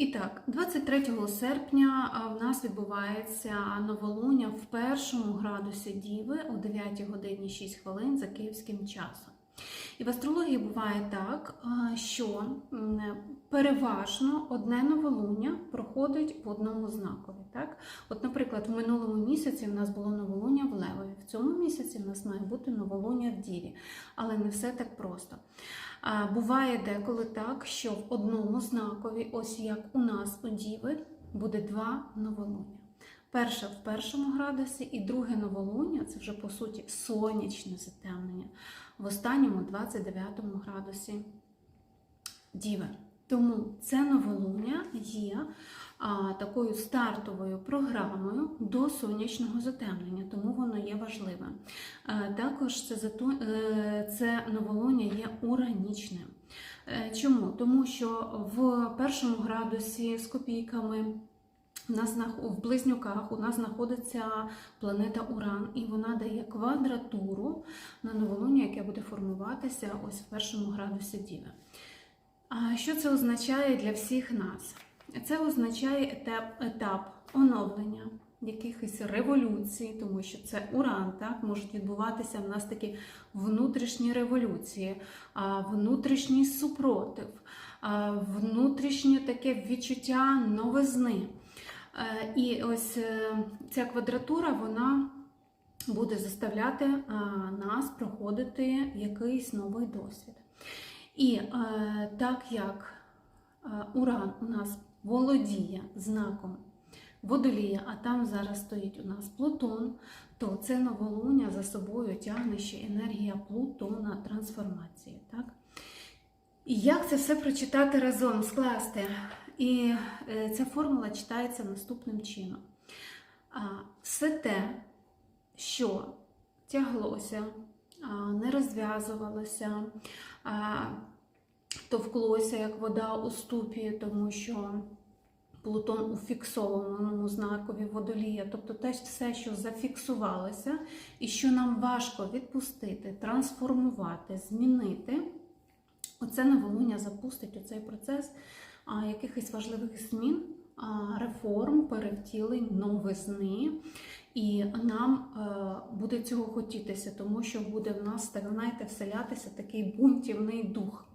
І так, 23 серпня в нас відбувається новолуння в першому градусі Діви о 9 годині 6 хвилин за київським часом. І в астрології буває так, що переважно одне новолуння проходить в одному знакові. Так? От, наприклад, в минулому місяці в нас було новолуння в Левові, в цьому місяці в нас має бути новолуння в Діві, але не все так просто. Буває деколи так, що в одному знакові, ось як у нас у Діви, буде два новолуння. Перше в першому градусі, і друге новолуння це вже по суті сонячне затемнення в останньому 29 градусі Діви. Тому це новолуння є а, такою стартовою програмою до сонячного затемнення, тому воно є важливим. Е, Також це, зато, е, це новолуння є уранічним. Е, Чому? Тому що в першому градусі з копійками у нас в близнюках у нас знаходиться планета Уран, і вона дає квадратуру на новолуння, яке буде формуватися ось в першому градусі Діви. Що це означає для всіх нас? Це означає етап, етап оновлення, якихось революцій, тому що це уран, так можуть відбуватися в нас такі внутрішні революції, внутрішній супротив, внутрішнє таке відчуття новизни. Е, І ось е, ця квадратура, вона буде заставляти е, нас проходити якийсь новий досвід. І так як Уран у нас володіє знаком водолія, а там зараз стоїть у нас Плутон, то це новолуння за собою тягне ще енергія Плутона трансформації. Так? І як це все прочитати разом, скласти? І е, ця формула читається наступним чином. Все те, що тяглося, не розв'язувалося, товклося, як вода у ступі, тому що Плутон у фіксованому знакові водолія, тобто те все, що зафіксувалося, і що нам важко відпустити, трансформувати, змінити. Оце новолуння запустить у цей процес якихось важливих змін, реформ, перевтілень, новизни. І нам е, буде цього хотітися, тому що буде в нас, так знаєте, вселятися такий бунтівний дух.